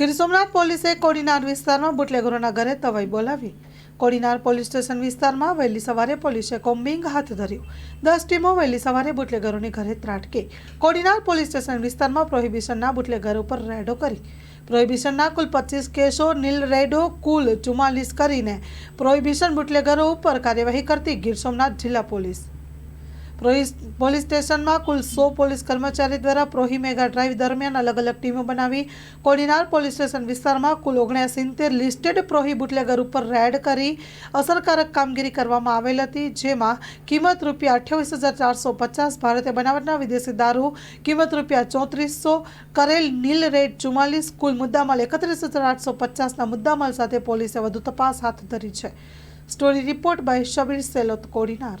ગીર સોમનાથ પોલીસે કોડીનાર વિસ્તારમાં બુટલેગરોના ઘરે તવાઈ બોલાવી. કોડીનાર પોલીસ સ્ટેશન વિસ્તારમાં વહેલી સવારે પોલીસે કોમ્બિંગ હાથ ધર્યું. દસ ટીમો વહેલી સવારે બુટલેગરોની ઘરે ત્રાટકી. કોડીનાર પોલીસ સ્ટેશન વિસ્તારમાં પ્રોહિબિશનના બુટલેગર ઉપર રેડો કરી. પ્રોહિબિશનના કુલ પચીસ કેસો, નીલ રેડો, કુલ ચુમ્માલીસ કરીને પ્રોહિબિશન બુટલેગરો ઉપર કાર્યવાહી કરતી ગીર સોમનાથ જિલ્લા પોલીસ. પોલીસ સ્ટેશનમાં કુલ સો પોલીસ કર્મચારી દ્વારા પ્રોહી મેગા ડ્રાઈવ દરમિયાન અલગ અલગ ટીમો બનાવી કોડીનાર પોલીસ સ્ટેશન વિસ્તારમાં કુલ ઓગણસિત્તેર લિસ્ટેડ પ્રોહી બુટલેગર ઉપર રેડ કરી અસરકારક કામગીરી કરવામાં આવેલ હતી, જેમાં કિંમત રૂપિયા અઠ્યાવીસ હજાર ચારસો પચાસ, ભારતે બનાવટના વિદેશી દારૂ કિંમત રૂપિયા ચોત્રીસો, કરેલ નીલ રેડ ચુમ્માલીસ, કુલ મુદ્દામાલ એકત્રીસ હજાર આઠસો પચાસના મુદ્દામાલ સાથે પોલીસે વધુ તપાસ હાથ ધરી છે. Story report by Shabbir Selot, Kodinar.